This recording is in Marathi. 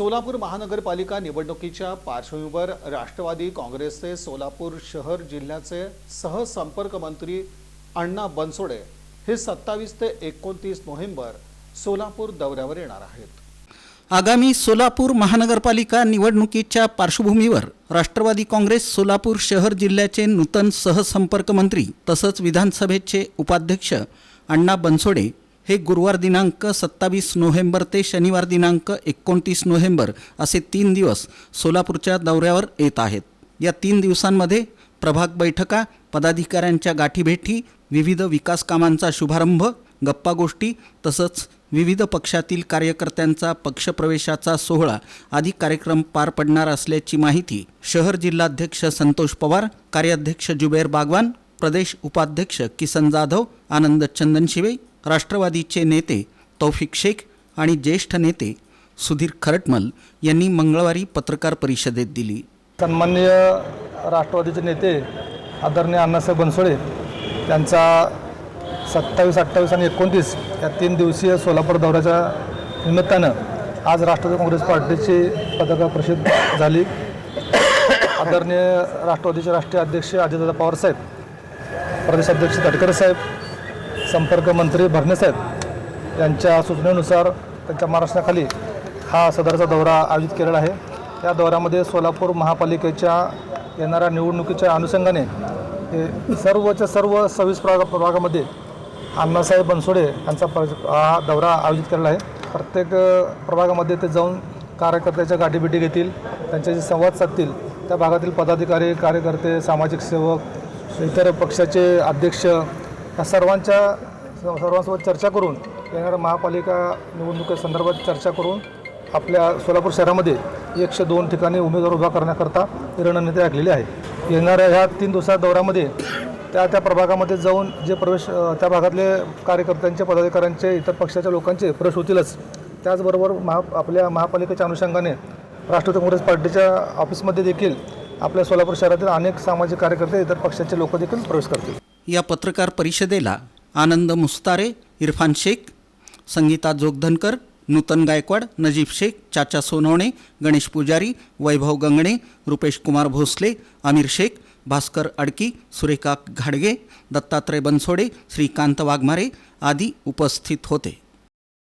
सोलापूर महानगरपालिका निवडणुकीच्या पार्श्वभूमीवर राष्ट्रवादी काँग्रेसचे सोलापूर शहर जिल्ह्याचे सहसंपर्क मंत्री अण्णा बनसोडे हे सत्तावीस ते एकोणतीस नोव्हेंबर सोलापूर दौऱ्यावर येणार आहेत. आगामी सोलापूर महानगरपालिका निवडणुकीच्या पार्श्वभूमीवर राष्ट्रवादी काँग्रेस सोलापूर शहर जिल्ह्याचे नूतन सहसंपर्क मंत्री तसंच विधानसभेचे उपाध्यक्ष अण्णा बनसोडे हे गुरुवार दिनांक सत्तावीस नोव्हेंबर ते शनिवार दिनांक एकोणतीस नोव्हेंबर असे तीन दिवस सोलापूरच्या दौऱ्यावर येत आहेत. या तीन दिवसांमध्ये प्रभाग बैठका पदाधिकाऱ्यांच्या गाठीभेटी विविध विकास कामांचा शुभारंभ गप्पा गोष्टी तसंच विविध पक्षातील कार्यकर्त्यांचा पक्षप्रवेशाचा सोहळा आदी कार्यक्रम पार पडणार असल्याची माहिती शहर जिल्हाध्यक्ष संतोष पवार कार्याध्यक्ष जुबेर बागवान प्रदेश उपाध्यक्ष किसन जाधव आनंद चंदनशिवे राष्ट्रवादीचे नेते तौफिक शेख आणि ज्येष्ठ नेते सुधीर खरटमल यांनी मंगळवारी पत्रकार परिषदेत दिली. सन्मान्य राष्ट्रवादीचे नेते आदरणीय अण्णासाहेब बनसोळे त्यांचा सत्तावीस अठ्ठावीस आणि एकोणतीस या तीन दिवसीय सोलापूर दौऱ्याच्या निमित्तानं आज राष्ट्रवादी काँग्रेस पार्टीची पत्रकार परिषद झाली. आदरणीय राष्ट्रवादीचे राष्ट्रीय अध्यक्ष अजितदादा पवारसाहेब प्रदेशाध्यक्ष तटकरे साहेब संपर्क मंत्री यांच्या सूचनेनुसार त्यांच्या महाराष्ट्राखाली हा सदरचा दौरा आयोजित केलेला आहे. या दौऱ्यामध्ये सोलापूर महापालिकेच्या येणाऱ्या निवडणुकीच्या अनुषंगाने हे सर्वच्या सर्व सव्वीस प्रभाग प्रभागामध्ये अण्णासाहेब बनसोडे यांचा प्र हा दौरा आयोजित केलेला आहे. प्रत्येक प्रभागामध्ये ते जाऊन कार्यकर्त्याच्या गाठीभेटी घेतील त्यांच्याशी संवाद साधतील. त्या भागातील पदाधिकारी कार्यकर्ते सामाजिक सेवक इतर पक्षाचे अध्यक्ष या सर्वांच्या सर्वांसोबत चर्चा करून येणाऱ्या महापालिका निवडणुकीसंदर्भात चर्चा करून आपल्या सोलापूर शहरामध्ये एकशे दोन ठिकाणी उमेदवार उभा करण्याकरता रणनीती आखलेली आहे. येणाऱ्या ह्या तीन दिवसा दौऱ्यामध्ये त्या त्या प्रभागामध्ये जाऊन जे प्रवेश त्या भागातले कार्यकर्त्यांचे पदाधिकाऱ्यांचे इतर पक्षाच्या लोकांचे प्रवेश होतीलच. त्याचबरोबर महा आपल्या महापालिकेच्या अनुषंगाने राष्ट्रवादी काँग्रेस पार्टीच्या ऑफिसमध्ये देखील आपल्या सोलापूर शहरातील अनेक सामाजिक कार्यकर्ते इतर पक्षाचे लोक देखील प्रवेश करतील. या पत्रकार परिषदेला आनंद मुस्तारे इरफान शेख संगीता जोगधनकर नूतन गायकवाड नजीब शेख चाचा सोनवणे गणेश पुजारी वैभव गंगणे रुपेश कुमार भोसले आमिर शेख भास्कर अडकी सुरेखा घाडगे दत्तात्रय बनसोडे श्रीकांत वाघमारे आदी उपस्थित होते.